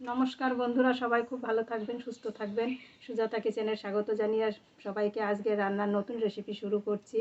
নমস্কার বন্ধুরা, সবাই খুব ভালো থাকবেন, সুস্থ থাকবেন। সুজাতা কিচেনে স্বাগত জানিয়ে সবাইকে আজকে রান্নার নতুন রেসিপি শুরু করছি।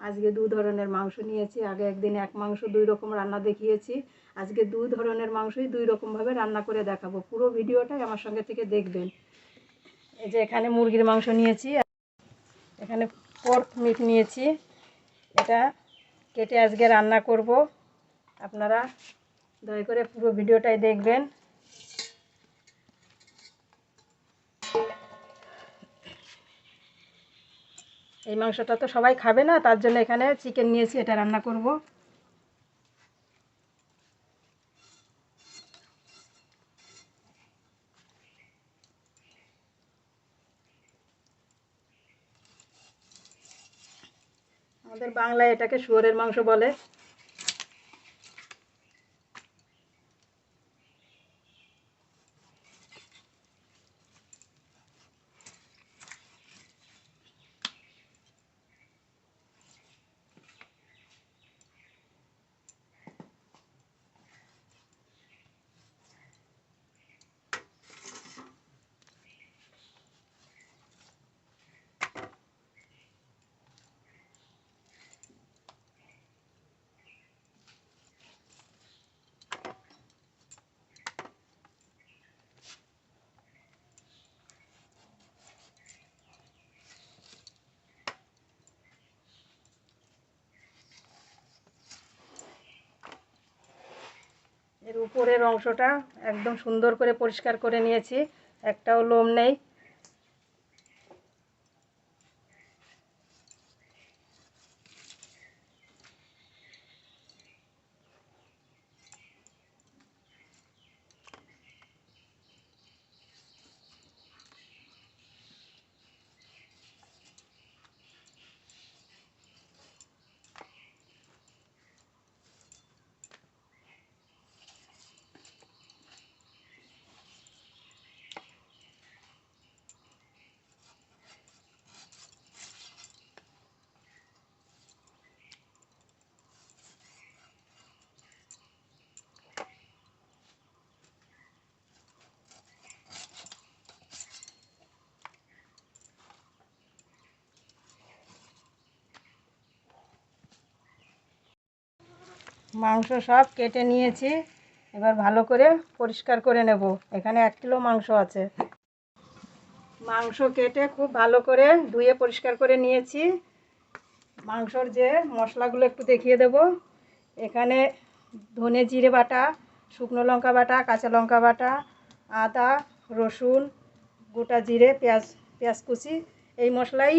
আজকে দু ধরনের মাংস নিয়েছি, আগে একদিন এক মাংস, দুই রকম রান্না দেখিয়েছি। আজকে দু ধরনের মাংসই দুই রকমভাবে রান্না করে দেখাবো। পুরো ভিডিওটাই আমার সঙ্গে থেকে দেখবেন। এই যে এখানে মুরগির মাংস নিয়েছি, এখানে পোর্ক মিট নিয়েছি। এটা কেটে আজকে রান্না করব। আপনারা দয়া করে পুরো ভিডিওটাই দেখবেন। এই মাংসটা তো সবাই খাবে না, তার জন্য এখানে চিকেন নিয়েছি, এটা রান্না করব। আমাদের বাংলায় এটাকে শুয়োরের মাংস বলে। এর উপরের অংশটা একদম সুন্দর করে পরিষ্কার করে নিয়েছি। একটাও লোম নেই। মাংস সব কেটে নিয়েছি। এবার ভালো করে পরিষ্কার করে নেব। এখানে এক কিলো মাংস আছে। মাংস কেটে খুব ভালো করে ধুয়ে পরিষ্কার করে নিয়েছি। মাংসর যে মশলাগুলো একটু দেখিয়ে দেব। এখানে ধনে জিরে বাটা, শুকনো লঙ্কা বাটা, কাঁচা লঙ্কা বাটা, আদা, রসুন, গোটা জিরে, পেঁয়াজ পেঁয়াজ কুচি, এই মশলাই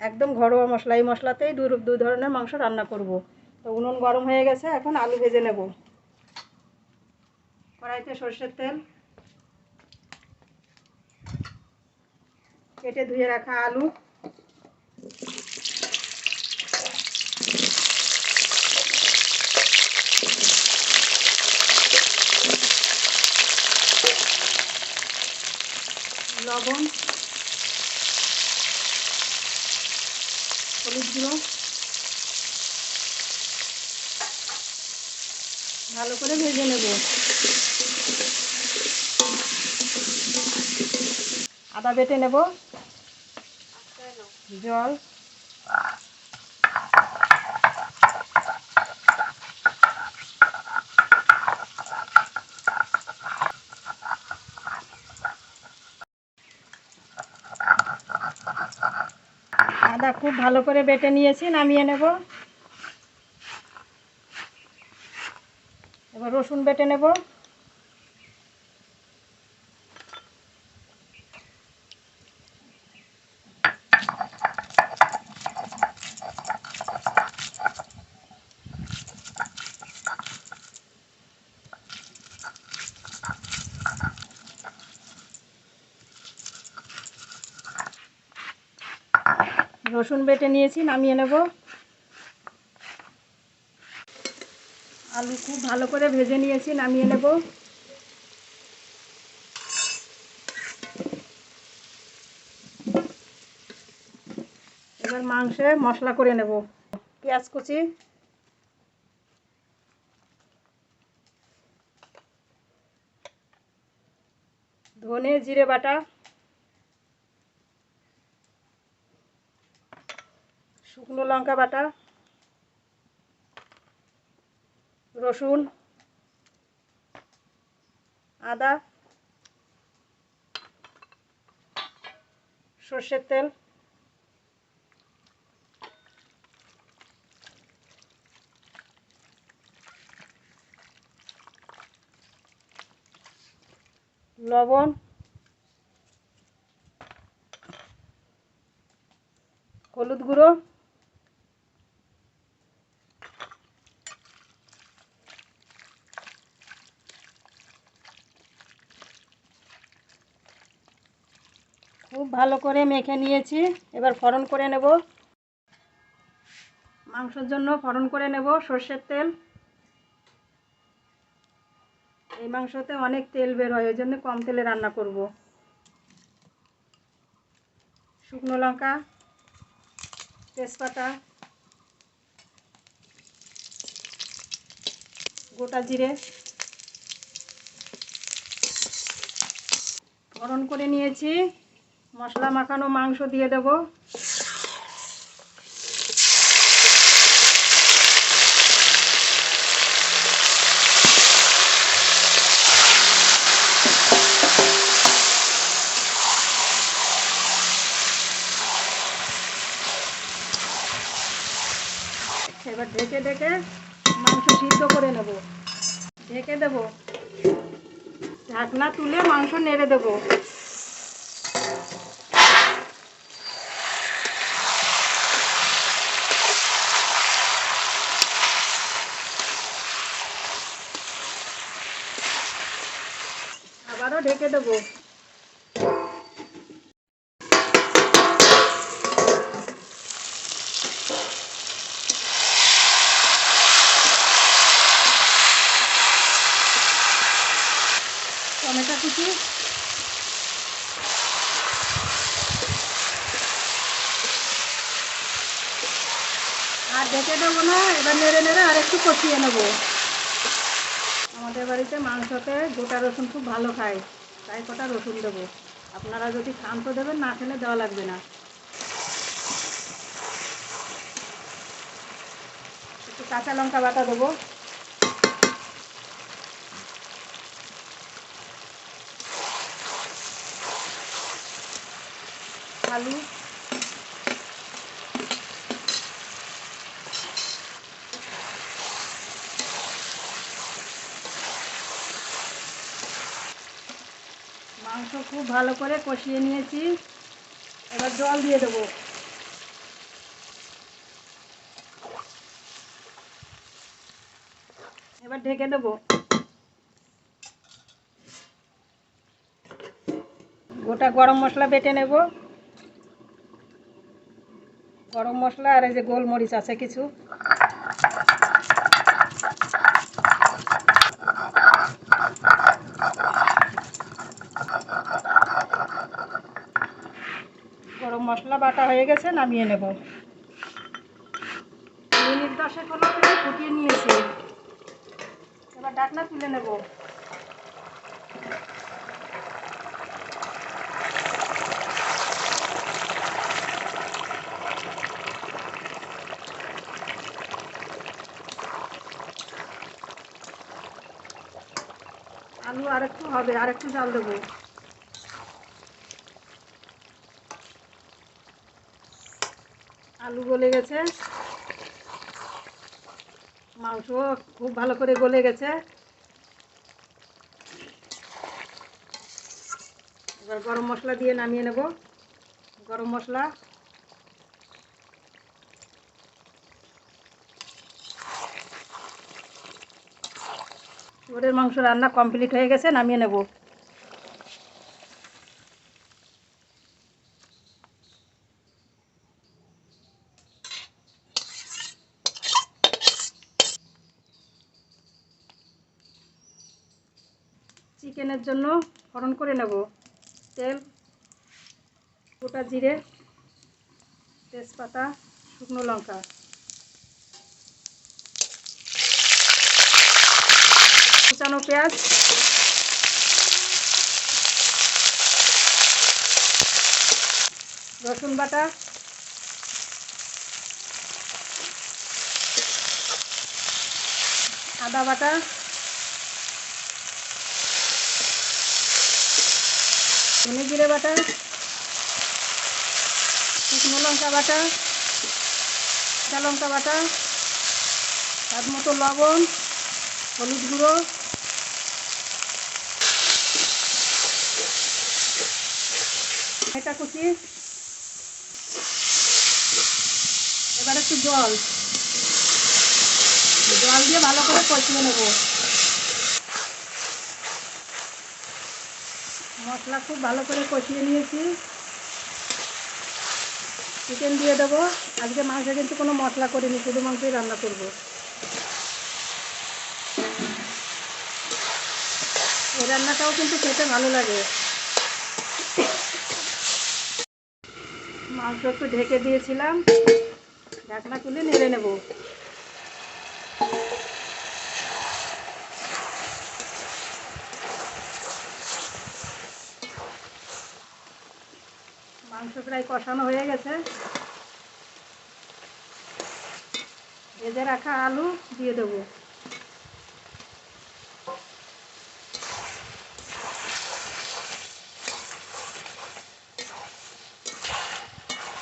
একদম ঘরোয়া মশলা। এই মশলাতেই দু ধরনের মাংস রান্না করব। তো উনুন গরম হয়ে গেছে, এখন আলু ভেজে নেব। কড়াইতে সর্ষের তেল। কেটে ধুয়ে রাখা আলু। লবণ, হলুদ গুঁড়ো। ভালো করে ভেজে নেব। আদা বেটে নেব। জল। আদা খুব ভালো করে বেটে নিয়েছি, নামিয়ে নেব এবার রসুন বেটে নেব। রসুন বেটে নিয়েছি নামিয়ে নেব। আলু খুব ভালো করে ভেজে নিয়েছি, নামিয়ে নেব। এবার মাংসে মশলা করে নেব। পেঁয়াজ কুচি। ধনে জিরে বাটা। শুকনো লঙ্কা বাটা। রসুন আদা সর্ষের তেল লবণ হলুদ গুঁড়ো খুব ভালো করে মেখে নিয়েছি। এবার ফড়ন করে নেব। মাংসের জন্য ফড়ন করে নেব সর্ষের তেল। এই মাংসতে অনেক তেল বের হয়, ওই জন্য কম তেলে রান্না করব। শুকনো লঙ্কা, তেজপাতা, গোটা জিরে। ফোড়ন করে নিয়েছি। মশলা মাখানো মাংস দিয়ে দেব। এবার ঢেকে ঢেকে মাংস সিদ্ধ করে নেব। ঢেকে দেব। ঢাকনা তুলে মাংস নেড়ে দেবো। আবারও ঢেকে দেবো। কুচি। আর ঢেকে দেবো না, এবার নেড়ে নেড়ে আর একটু কষিয়ে নেব। আমাদের বাড়িতে মাংসতে গোটা রসুন খুব ভালো খায়। তাই কটা রসুন দেবো। আপনারা যদি খান তো দেবেন, না খেলে দেওয়া লাগবে না। একটু কাঁচা লঙ্কা বাটা দেবো। আলু মাংস খুব ভালো করে কষিয়ে নিয়েছি। এবার জল দিয়ে দেবো। এবার ঢেকে দেবো। গোটা গরম মশলা বেটে নেব। গরম মশলা আর এই যে গোলমরিচ আছে কিছু গরম মশলা বাটা হয়ে গেছে, নামিয়ে নেব। মিনিট দশেক হলো ফুটিয়ে নিয়েছি। এবার ডাকনা তুলে নেব। আলু আরেকটু হবে, আরেকটু চাল দেবো। আলু গলে গেছে। মাংস খুব ভালো করে গলে গেছে। এবার গরম মশলা দিয়ে নামিয়ে নেব। গরম মশলা। শুয়োরের মাংস রান্না কমপ্লিট হয়ে গেছে, নামিয়ে নেব। চিকেনের জন্য ফোড়ন করে নেব। তেল, গোটা জিরে, তেজপাতা, শুকনো লঙ্কা। কুচানো পেঁয়াজ। রসুন বাটা। আদা বাটা। ধনে জিরে বাটা, শুকনো লঙ্কা বাটা, কাঁচা লঙ্কা বাটা, স্বাদ মতো লবণ, হলুদ গুঁড়ো এটা কুচি, এবার একটু জল। জল দিয়ে ভালো করে কষিয়ে নেব। মশলা খুব ভালো করে কষিয়ে নিয়েছি। চিকেন দিয়ে দেবো। আজকে মাংসে কিন্তু কোনো মশলা করিনি, শুধু মাংসই রান্না করব। এই রান্নাটাও কিন্তু খেতে ভালো লাগে। মাংস একটু ঢেকে দিয়েছিলাম। ঢাকনা তুলে নেড়ে নেব। মাংস প্রায় কষানো হয়ে গেছে। ভেজে রাখা আলু দিয়ে দেবো।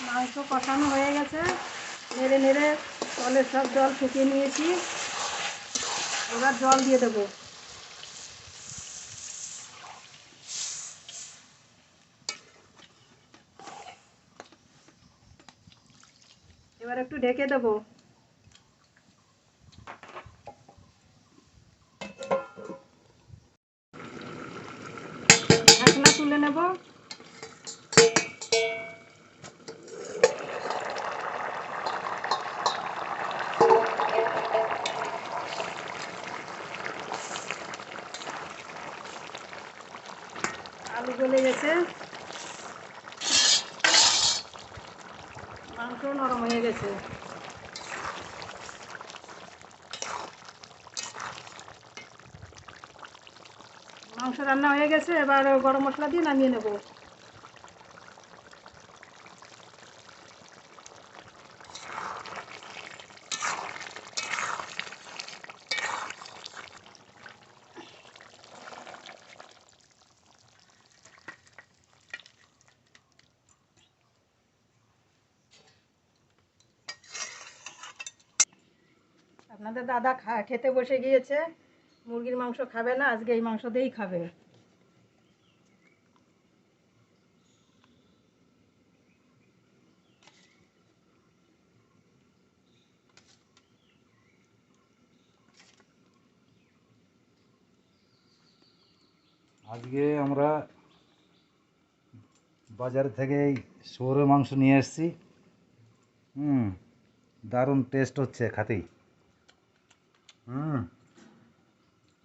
মাংস কষানো হয়ে গেছে। নেড়ে নেড়ে জলের সব জল শুকিয়ে নিয়েছি। এবার জল দিয়ে দেবো। এবার একটু ঢেকে দেবো। ঢাকনা তুলে নেব। আলু গলে গেছে। মাংস নরম হয়ে গেছে। মাংস রান্না হয়ে গেছে এবার গরম মশলা দিয়ে নামিয়ে নেব। আপনাদের দাদা খেতে বসে গিয়েছে। মুরগির মাংস খাবে না, আজকে এই মাংস দিয়েই খাবে। আজকে আমরা বাজার থেকে এই শুয়োরের মাংস নিয়ে এসেছি। হুম, দারুণ টেস্ট হচ্ছে খাতেই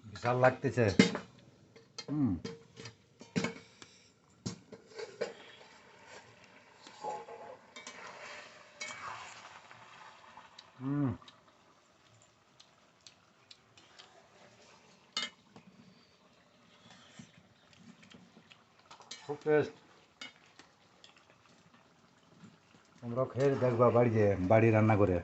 বিশাল লাগতেছে। হুম। হুম। খুব টেস্ট তোমরা খেয়ে দেখবা বাড়ি যে বাড়ি রান্না করে।